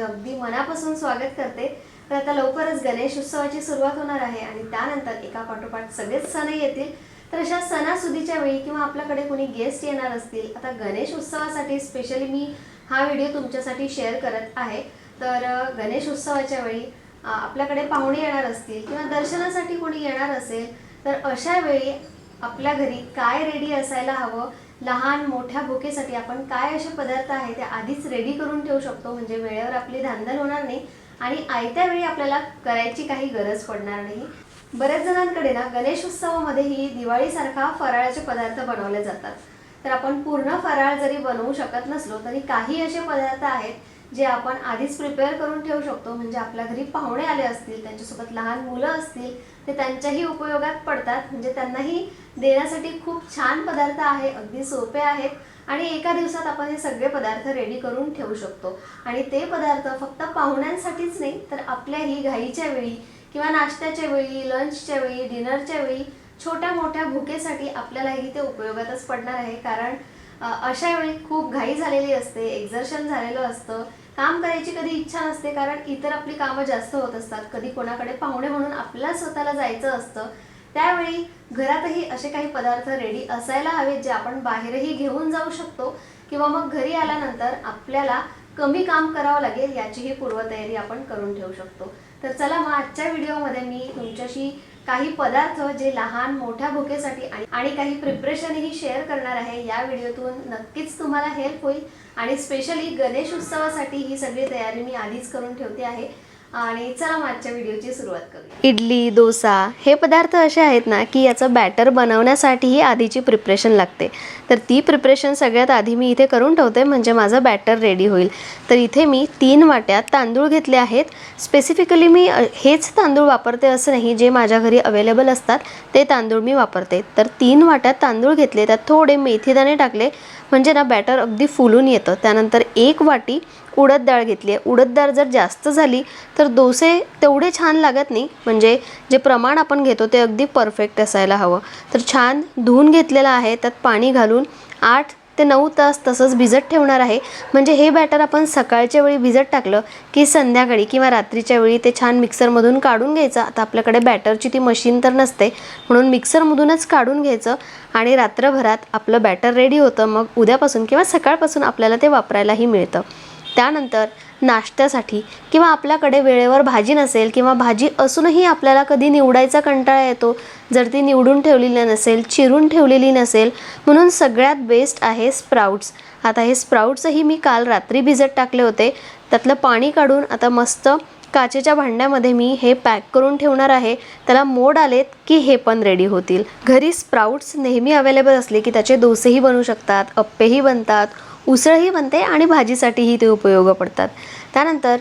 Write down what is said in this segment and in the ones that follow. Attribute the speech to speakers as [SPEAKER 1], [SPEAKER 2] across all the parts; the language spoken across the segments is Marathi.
[SPEAKER 1] अगदी मनापासून स्वागत करते. तर आता लवकरच गणेश उत्सवाची सुरुवात होणार आहे आणि त्यानंतर एका पाठोपाठ सगळेच सण येतील. तर अशा सणासुदीच्या वेळी किंवा आपल्याकडे कोणी गेस्ट येणार असतील आता गणेश उत्सवासाठी स्पेशली मी हा व्हिडिओ तुमच्यासाठी शेअर करत आहे. तर गणेश उत्सवाच्या वेळी आपल्याकडे पाहुणे येणार असतील किंवा दर्शनासाठी कोणी येणार असेल तर अशा वेळी आपल्या घरी काय रेडी असायला हवं लहान मोठ्या भुकेसाठी आपण काय असे पदार्थ आहे ते आधीच रेडी करून ठेवू शकतो? म्हणजे वेळेवर आपली धांदल होणार नाही आणि आयत्या वेळी आपल्याला करायची काही गरज पडणार नाही. बऱ्याच जणांकडे ना गणेश उत्सवामध्ये ही दिवाळीसारखा फराळाचे पदार्थ बनवले जातात. तर आपण पूर्ण फराळ जरी बनवू शकत नसलो तरी काही असे पदार्थ आहेत जे आपण आधीच प्रिपेअर करून ठेवू शकतो म्हणजे आपल्या घरी पाहुणे आले असतील त्यांच्यासोबत लहान मुलं असतील ते त्यांच्याही उपयोगात पडतात. म्हणजे त्यांनाही देण्यासाठी खूप छान पदार्थ आहे अगदी सोपे आहेत. आणि एका दिवसात आपण हे सगळे पदार्थ रेडी करून ठेवू शकतो. आणि ते पदार्थ फक्त पाहुण्यांसाठीच नाही तर आपल्याही घाईच्या वेळी किंवा नाश्त्याच्या वेळी लंचच्या वेळी डिनरच्या वेळी छोट्या मोठ्या भुकेसाठी आपल्यालाही ते उपयोगातच पडणार आहे. कारण अशा वेळी खूप घाई झालेली असते एक्झर्शन झालेलं असतं. काम करायची कधी इच्छा नसते कारण इतर आपली कामं जास्त होत असतात. कधी कोणाकडे पाहुणे म्हणून आपल्या स्वतःला जायचं असतं. त्यावेळी घरातही असे काही पदार्थ रेडी असायला हवेत जे आपण बाहेरही घेऊन जाऊ शकतो किंवा मग घरी आल्यानंतर आपल्याला कमी काम करावं लागेल याचीही पूर्वतयारी आपण करून ठेवू शकतो. तर चला मग आजच्या व्हिडिओमध्ये मी तुमच्याशी काही पदार्थ जे लहान मोठ्या भुकेसाठी आणि काही प्रिपरेशनही शेअर करणार आहे या व्हिडिओतून नक्कीच तुम्हाला हेल्प होईल. आणि स्पेशली गणेश उत्सवासाठी ही सगळी तयारी मी आधीच करून ठेवते आहे. आणि चला आजच्या व्हिडिओची सुरुवात करू इडली डोसा हे पदार्थ असे आहेत ना की याचं बॅटर बनवण्यासाठीही आधीची प्रिपरेशन लागते. तर ती प्रिपरेशन सगळ्यात आधी मी इथे करून ठेवते म्हणजे माझं बॅटर रेडी होईल. तर इथे मी तीन वाट्या तांदूळ घेतले आहेत. स्पेसिफिकली मी हेच तांदूळ वापरते असं नाही जे माझ्या घरी अवेलेबल असतात ते तांदूळ मी वापरते. तर तीन वाट्यात तांदूळ घेतले त्यात थोडे मेथीदाणे टाकले म्हणजे ना बॅटर अगदी फुलून येतं. त्यानंतर एक वाटी उडद डाळ घेतली आहे. उडद डाळ जर जास्त झाली तर डोसे तेवढे छान लागत नाही. म्हणजे जे प्रमाण आपण घेतो ते अगदी परफेक्ट असायला हवं. तर छान धुवून घेतलेलं आहे. त्यात पाणी घालून आठ ते नऊ तास तसंच भिजत ठेवणार आहे. म्हणजे हे बॅटर आपण सकाळच्या वेळी भिजत टाकलं की संध्याकाळी किंवा रात्रीच्या वेळी ते छान मिक्सरमधून काढून घ्यायचं. आता आपल्याकडे बॅटरची ती मशीन तर नसते म्हणून मिक्सरमधूनच काढून घ्यायचं आणि रात्रभरात आपलं बॅटर रेडी होतं. मग उद्यापासून किंवा सकाळपासून आपल्याला ते वापरायलाही मिळतं. त्यानंतर नाश्त्यासाठी किंवा आपल्याकडे वेळेवर भाजी नसेल किंवा भाजी असूनही आपल्याला कधी निवडायचा कंटाळा येतो जर ती निवडून ठेवलेली नसेल चिरून ठेवलेली नसेल म्हणून सगळ्यात बेस्ट आहे स्प्राउट्स आता हे स्प्राउट्सही मी काल रात्री भिजत टाकले होते. त्यातलं पाणी काढून आता मस्त काचेच्या भांड्यामध्ये मी हे पॅक करून ठेवणार आहे. त्याला मोड आलेत की हे पण रेडी होतील. घरी स्प्राउट्स नेहमी अवेलेबल असले की त्याचे डोसेही बनू शकतात अप्पेही बनतात उसळही बनते आणि भाजीसाठीही ते उपयोग पडतात. त्यानंतर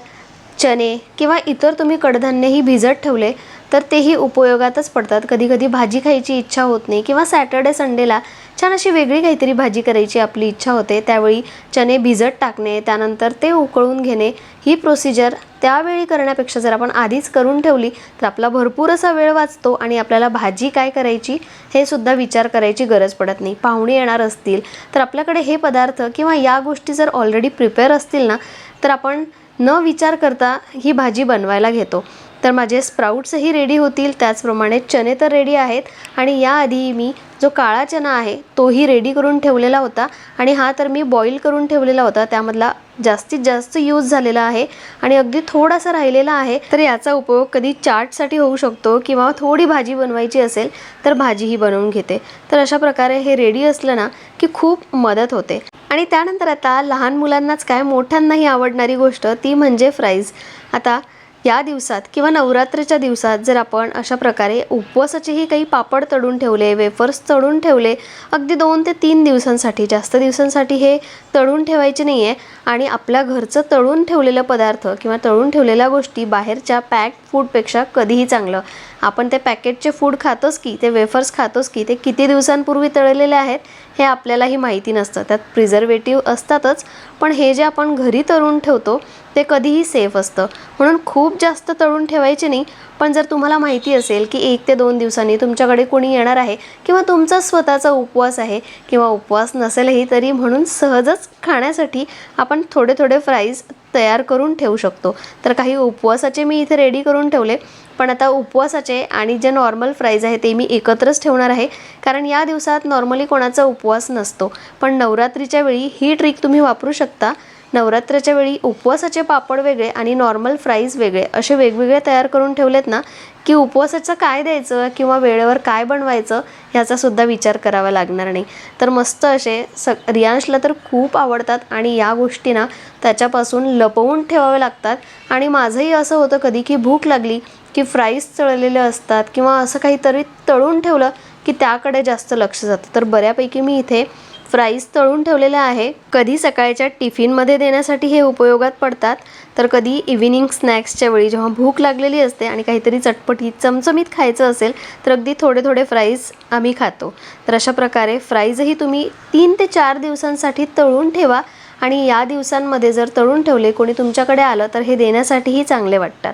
[SPEAKER 1] चणे किंवा इतर तुम्ही कडधान्यही भिजत ठेवले तर तेही उपयोगातच पडतात. कधी कधी भाजी खायची इच्छा होत नाही किंवा सॅटर्डे संडेला छान अशी वेगळी काहीतरी भाजी करायची आपली इच्छा होते. त्यावेळी चणे भिजत टाकणे त्यानंतर ते उकळून घेणे. ही प्रोसिजर त्यावेळी करण्यापेक्षा जर आपण आधीच करून ठेवली तर आपला भरपूर असा वेळ वाचतो आणि आपल्याला भाजी काय करायची हे सुद्धा विचार करायची गरज पडत नाही. पाहुणे येणार असतील तर आपल्याकडे हे पदार्थ किंवा या गोष्टी जर ऑलरेडी प्रिपेअर असतील ना तर आपण न विचार करता ही भाजी बनवायला घेतो. तर माझे स्प्राउट्सही रेडी होतील. त्याचप्रमाणे चणे तर रेडी आहेत. आणि याआधी मी जो काळा चना आहे तोही रेडी करून ठेवलेला होता आणि हा तर मी बॉईल करून ठेवलेला होता. त्यामधला जास्तीत जास्त यूज झालेला आहे आणि अगदी थोडासा राहिलेला आहे. तर याचा उपयोग कधी चाटसाठी होऊ शकतो किंवा थोडी भाजी बनवायची असेल तर भाजीही बनवून घेते. तर अशा प्रकारे हे रेडी असलं ना की खूप मदत होते. आणि त्यानंतर आता लहान मुलांनाच काय मोठ्यांनाही आवडणारी गोष्ट ती म्हणजे फ्राईज आता या दिवसात किंवा नवरात्रीच्या दिवसात जर आपण अशा प्रकारे उपवासाचेही काही पापड तळून ठेवले वेफर्स तळून ठेवले अगदी दोन ते तीन दिवसांसाठी जास्त दिवसांसाठी हे तळून ठेवायचे नाही आहे आणि आपल्या घरचं तळून ठेवलेलं पदार्थ किंवा तळून ठेवलेल्या गोष्टी बाहेरच्या पॅक फूडपेक्षा कधीही चांगलं. आपण ते पॅकेटचे फूड खातोच की ते वेफर्स खातोच की ते किती दिवसांपूर्वी तळलेले आहेत हे आपल्यालाही माहिती नसतं. त्यात प्रिझर्वेटिव्ह असतातच पण हे जे आपण घरी तळून ठेवतो ते कधीही सेफ असतं. म्हणून खूप जास्त तळून ठेवायचे नाही पण जर तुम्हाला माहिती असेल की एक ते दोन दिवसांनी तुमच्याकडे कोणी येणार आहे किंवा तुमचा स्वतःचा उपवास आहे किंवा उपवास नसेलही तरी म्हणून सहजच खाण्यासाठी आपण थोडे थोडे फ्राईज तयार करून ठेवू शकतो. तर काही उपवासाचे मी इथे रेडी करून ठेवले. पण आता उपवासाचे आणि जे नॉर्मल फ्राईज आहे ते मी एकत्रच ठेवणार आहे. कारण या दिवसात नॉर्मली कोणाचा उपवास नसतो. पण नवरात्रीच्या वेळी ही ट्रिक तुम्ही वापरू शकता. नवरात्राच्या वेळी उपवासाचे पापड वेगळे आणि नॉर्मल फ्राईज वेगळे असे वेगवेगळे तयार करून ठेवलेत ना की उपवासाचं काय द्यायचं किंवा वेळेवर काय बनवायचं ह्याचासुद्धा विचार करावा लागणार नाही. तर मस्त असे स रियांशला तर खूप आवडतात आणि या गोष्टी ना त्याच्यापासून लपवून ठेवावे लागतात. आणि माझंही असं होतं कधी की भूक लागली की फ्राईज तळलेले असतात किंवा असं काहीतरी तळून ठेवलं की त्याकडे जास्त लक्ष जातं. तर बऱ्यापैकी मी इथे फ्राईज तळून ठेवलेलं आहे. कधी सकाळच्या टिफिनमध्ये देण्यासाठी हे उपयोगात पडतात? तर कधी इव्हिनिंग स्नॅक्सच्या वेळी जेव्हा भूक लागलेली असते आणि काहीतरी चटपटीत चमचमीत खायचं असेल तर अगदी थोडे थोडे फ्राईज आम्ही खातो. तर अशा प्रकारे फ्राईजही तुम्ही तीन ते चार दिवसांसाठी तळून ठेवा आणि या दिवसांमध्ये जर तळून ठेवले कोणी तुमच्याकडे आलं तर हे देण्यासाठीही चांगले वाटतात.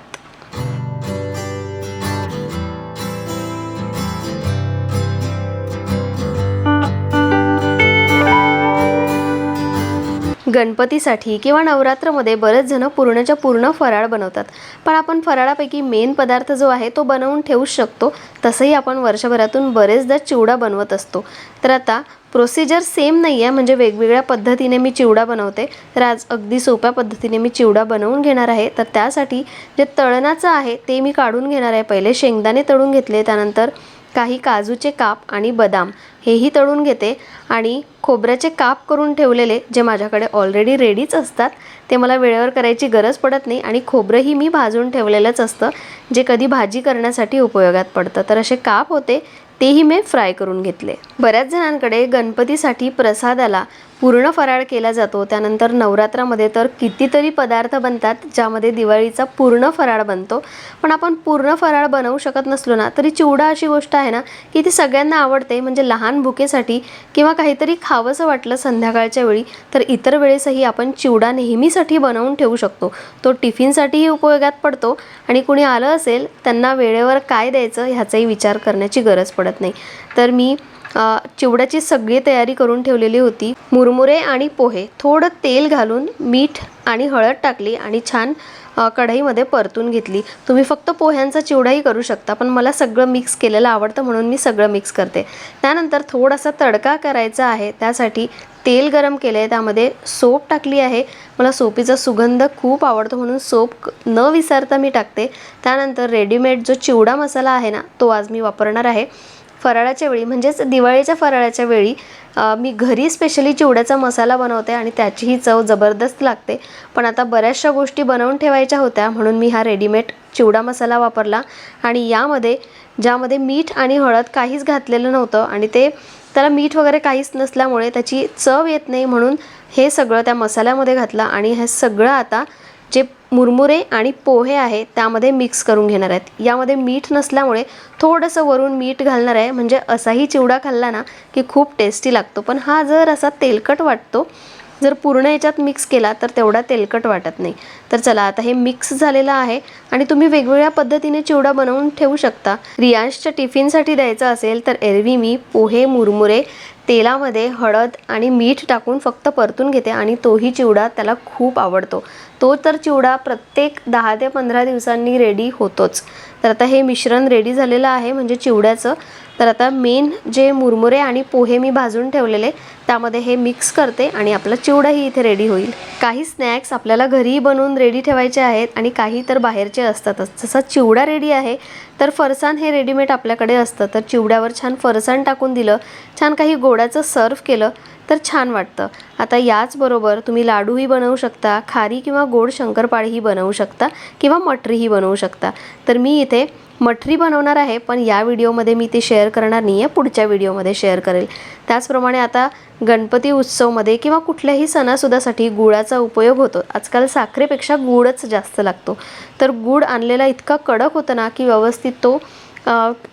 [SPEAKER 1] गणपतीसाठी किंवा नवरात्रमध्ये बरेच जण पूर्णच्या पूर्ण फराळ बनवतात. पण आपण फराळापैकी मेन पदार्थ जो आहे तो बनवून ठेवूच शकतो. तसंही आपण वर्षभरातून बरेचदा चिवडा बनवत असतो. तर आता प्रोसिजर सेम नाही आहे म्हणजे वेगवेगळ्या पद्धतीने मी चिवडा बनवते. तर आज अगदी सोप्या पद्धतीने मी चिवडा बनवून घेणार आहे. तर त्यासाठी जे तळणाचं आहे ते मी काढून घेणार आहे. पहिले शेंगदाणे तळून घेतले त्यानंतर काही काजूचे काप आणि बदाम हेही तळून घेते आणि खोबऱ्याचे काप करून ठेवलेले जे माझ्याकडे ऑलरेडी रेडीच असतात ते मला वेळेवर करायची गरज पडत नाही आणि खोबरंही मी भाजून ठेवलेलंच असतं जे कधी भाजी करण्यासाठी उपयोगात पडतं. तर असे काप होते तेही मी फ्राय करून घेतले. बऱ्याच जणांकडे गणपतीसाठी प्रसादाला पूर्ण फराळ केला जातो. त्यानंतर नवरात्रामध्ये तर कितीतरी पदार्थ बनतात ज्यामध्ये दिवाळीचा पूर्ण फराळ बनतो. पण आपण पूर्ण फराळ बनवू शकत नसलो ना तरी चिवडा अशी गोष्ट आहे ना की ती सगळ्यांना आवडते. म्हणजे लहान भुकेसाठी किंवा काहीतरी खावंसं वाटलं संध्याकाळच्या वेळी तर इतर वेळेसही आपण चिवडा नेहमीसाठी बनवून ठेवू शकतो. तो टिफिनसाठीही उपयोगात पडतो. आणि कुणी आलं असेल त्यांना वेळेवर काय द्यायचं ह्याचाही विचार करण्याची गरज पडत नाही. तर मी चिवड्याची सगळी तयारी करून ठेवलेली होती. मुरमुरे आणि पोहे. थोडं तेल घालून मीठ आणि हळद टाकली आणि छान कढईमध्ये परतून घेतली. तुम्ही फक्त पोह्यांचा चिवडाही करू शकता पण मला सगळं मिक्स केलेलं आवडतं म्हणून मी सगळं मिक्स करते. त्यानंतर थोडासा तडका करायचा आहे. त्यासाठी तेल गरम केलं आहे त्यामध्ये सोप टाकली आहे. मला सोपीचा सुगंध खूप आवडतो म्हणून सोप न विसरता मी टाकते. त्यानंतर रेडीमेड जो चिवडा मसाला आहे ना तो आज मी वापरणार आहे. फराळाच्या वेळी म्हणजेच दिवाळीच्या फराळाच्या वेळी मी घरी स्पेशली चिवड्याचा मसाला बनवते आणि त्याचीही चव जबरदस्त लागते. पण आता बऱ्याचशा गोष्टी बनवून ठेवायच्या होत्या म्हणून मी हा रेडीमेड चिवडा मसाला वापरला. आणि यामध्ये ज्यामध्ये मीठ आणि हळद काहीच घातलेलं नव्हतं आणि ते त्याला मीठ वगैरे काहीच नसल्यामुळे त्याची चव येत नाही म्हणून हे सगळं त्या मसाल्यामध्ये घातलं. आणि हे सगळं आता जे मुरमुरे आणि पोहे आहे त्यामध्ये मिक्स करून घेणार आहेत. यामध्ये मीठ नसल्यामुळे थोडंसं वरून मीठ घालणार आहे. म्हणजे असाही चिवडा खाल्ला ना की खूप टेस्टी लागतो. पण हा जर असा तेलकट वाटतो जर पूर्ण याच्यात मिक्स केला तर तेवढा तेलकट वाटत नाही. तर चला आता हे मिक्स झालेलं आहे आणि तुम्ही वेगवेगळ्या पद्धतीने चिवडा बनवून ठेवू शकता. रियांशच्या टिफिनसाठी द्यायचं असेल तर एरवी मी पोहे मुरमुरे तेलामध्ये हळद आणि मीठ टाकून फक्त परतून घेते आणि तोही चिवडा त्याला खूप आवडतो. तो तर चिवडा प्रत्येक दहा ते पंधरा दिवसांनी रेडी होतोच. तर आता हे मिश्रण रेडी झालेलं आहे म्हणजे चिवड्याचं. तर आता मेन जे मुरमुरे आणि पोहे मी भाजून ठेवलेले त्यामध्ये हे मिक्स करते आणि आपला चिवडाही इथे रेडी होईल. काही स्नॅक्स आपल्याला घरीही बनवून रेडी ठेवायचे आहेत आणि काही तर बाहेरचे असतातच जसा चिवडा रेडी आहे तर फरसाण हे रेडीमेड आपल्याकडे असतं. तर चिवड्यावर छान फरसाण टाकून दिलं छान काही गोडाचं सर्व केलं तर छान वाटतं. आता याचबरोबर तुम्ही लाडूही बनवू शकता खारी किंवा गोड शंकरपाळीही बनवू शकता किंवा मटरीही बनवू शकता. तर मी इथे मठरी बनवणार आहे पण या व्हिडिओमध्ये मी ती शेअर करणार नाही आहे पुढच्या व्हिडिओमध्ये शेअर करेल. त्याचप्रमाणे आता गणपती उत्सवमध्ये किंवा कुठल्याही सणासुदासाठी गुळाचा उपयोग होतो. आजकाल साखरेपेक्षा गुळच जास्त लागतो. तर गुळ आणलेला इतका कडक होता ना की व्यवस्थित तो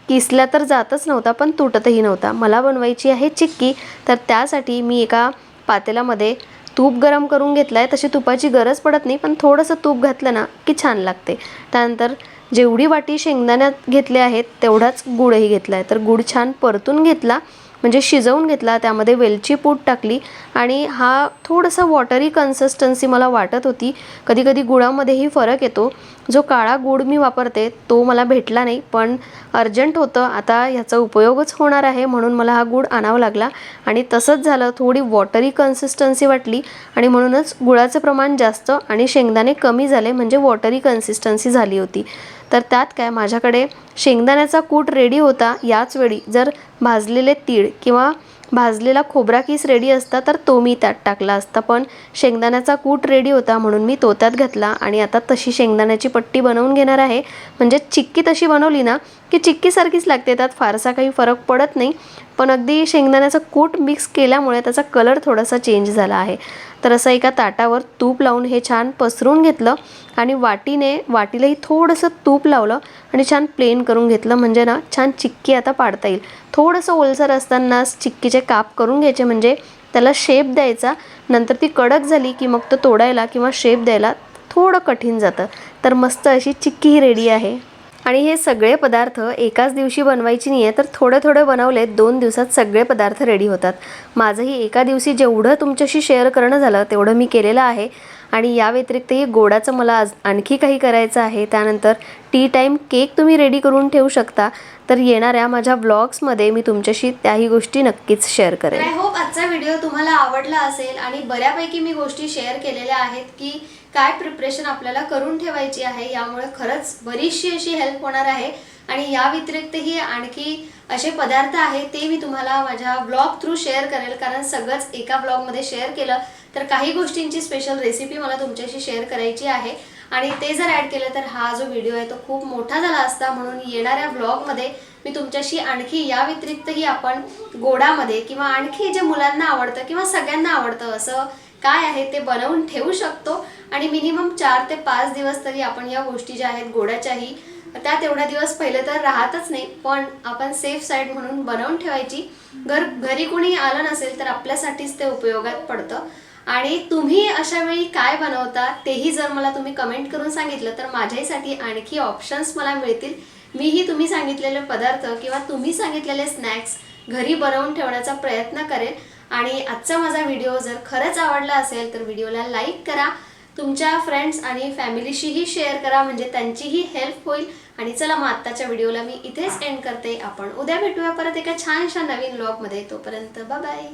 [SPEAKER 1] किसला तर जातच नव्हता पण तुटतही नव्हता. मला बनवायची आहे चिक्की तर त्यासाठी मी एका पातेल्यामध्ये तूप गरम करून घेतलं आहे तशी तुपाची गरज पडत नाही पण थोडंसं तूप घातलं ना की छान लागते. त्यानंतर जेवढी वाटी शेंगदाण्यात घेतले आहेत तेवढाच गुळही घेतला आहे. तर गुळ छान परतून घेतला म्हणजे शिजवून घेतला त्यामध्ये वेलची पूड टाकली आणि हा थोडासा वॉटरी कन्सिस्टन्सी मला वाटत होती. कधी कधी गुळामध्येही फरक येतो. जो काळा गूळ मी वापरते तो मला भेटला नाही पण अर्जंट होतं. आता ह्याचा उपयोगच होणार आहे म्हणून मला हा गूळ आणावा लागला आणि तसंच झालं. थोडी वॉटरी कन्सिस्टन्सी वाटली आणि म्हणूनच गुळाचं प्रमाण जास्त आणि शेंगदाणे कमी झाले म्हणजे वॉटरी कन्सिस्टन्सी झाली होती. तर त्यात काय? माझ्याकडे शेंगदाण्याचा कूट रेडी होता. याच वेळी जर भाजलेले तीळ किंवा भाजलेला खोबरा किस रेडी असता तर तो मी त्यात टाकला असता. पण शेंगदाण्याचा कूट रेडी होता म्हणून मी तो त्यात घातला. आणि आता तशी शेंगदाण्याची पट्टी बनवून घेणार आहे. म्हणजे चिक्की तशी बनवली ना की चिक्कीसारखीच लागते. त्यात फारसा काही फरक पडत नाही. पण अगदी शेंगदाण्याचं कूट मिक्स केल्यामुळे त्याचा कलर थोडासा चेंज झाला आहे. तर असं एका ताटावर तूप लावून हे छान पसरून घेतलं. आणि वाटीने वाटीलाही थोडंसं तूप लावलं. आणि छान प्लेन करून घेतलं. म्हणजे ना छान चिक्की आता पाडता येईल. थोडंसं ओलसर असतानाच चिक्कीचे काप करून घ्यायचे म्हणजे त्याला शेप द्यायचा. नंतर ती कडक झाली की मग तो तोडायला किंवा शेप द्यायला थोडं कठीण जातं. तर मस्त अशी चिक्की ही रेडी आहे. आणि हे सगळे पदार्थ एकाच दिवशी बनवायची नाही आहे तर थोडे थोडे बनवले दोन दिवसात सगळे पदार्थ रेडी होतात. माझंही एका दिवशी जेवढं तुमच्याशी शेअर करणं झालं तेवढं मी केलेलं आहे. आणि या व्यतिरिक्तही गोडाचं मला आज आणखी काही करायचं आहे. त्यानंतर टी टाईम केक तुम्ही रेडी करून ठेवू शकता. तर येणाऱ्या माझ्या ब्लॉग्समध्ये मी तुमच्याशी त्याही गोष्टी नक्कीच शेअर करेन. आय होप आजचा व्हिडिओ तुम्हाला आवडला असेल आणि बऱ्यापैकी मी गोष्टी शेअर केलेल्या आहेत की काय प्रिपरेशन आपल्याला करून ठेवायची आहे यामुळे खरंच बरीचशी अशी हेल्प होणार आहे. आणि या व्यतिरिक्तही आणखी असे पदार्थ आहेत ते मी तुम्हाला माझ्या ब्लॉग थ्रू शेअर करेल. कारण सगळंच एका ब्लॉगमध्ये शेअर केलं तर काही गोष्टींची स्पेशल रेसिपी मला तुमच्याशी शेअर करायची आहे. आणि ते जर ॲड केलं तर हा जो व्हिडिओ आहे तो खूप मोठा झाला असता म्हणून येणाऱ्या ब्लॉगमध्ये मी तुमच्याशी आणखी या व्यतिरिक्तही आपण गोडामध्ये किंवा आणखी जे मुलांना आवडतं किंवा सगळ्यांना आवडतं असं काय आहे ते बनवून ठेवू शकतो. आणि मिनिमम चार ते पाच दिवस तरी आपण या गोष्टी ज्या आहेत गोड्याच्याही त्या तेवढ्या दिवस पहिले तर राहतच नाही. पण आपण सेफ साईड म्हणून बनवून ठेवायची. घर घरी कोणी आलं नसेल तर आपल्यासाठीच ते उपयोगात पडतं. आणि तुम्ही अशा वेळी काय बनवता तेही जर मला तुम्ही कमेंट करून सांगितलं तर माझ्यासाठी आणखी ऑप्शन्स मला मिळतील. मीही तुम्ही सांगितलेले पदार्थ किंवा तुम्ही सांगितलेले स्नॅक्स घरी बनवून ठेवण्याचा प्रयत्न करेल आणि आजचा माझा व्हिडिओ जर खरंच आवडला असेल तर व्हिडिओला लाईक करा. तुमच्या फ्रेंड्स आणि फॅमिलीशीही शेअर करा म्हणजे त्यांचीही हेल्प होईल. आणि चला मग आत्ताच्या व्हिडिओला मी इथेच एंड करते. आपण उद्या भेटूया परत एका छानशा नवीन ब्लॉगमध्ये तोपर्यंत बाय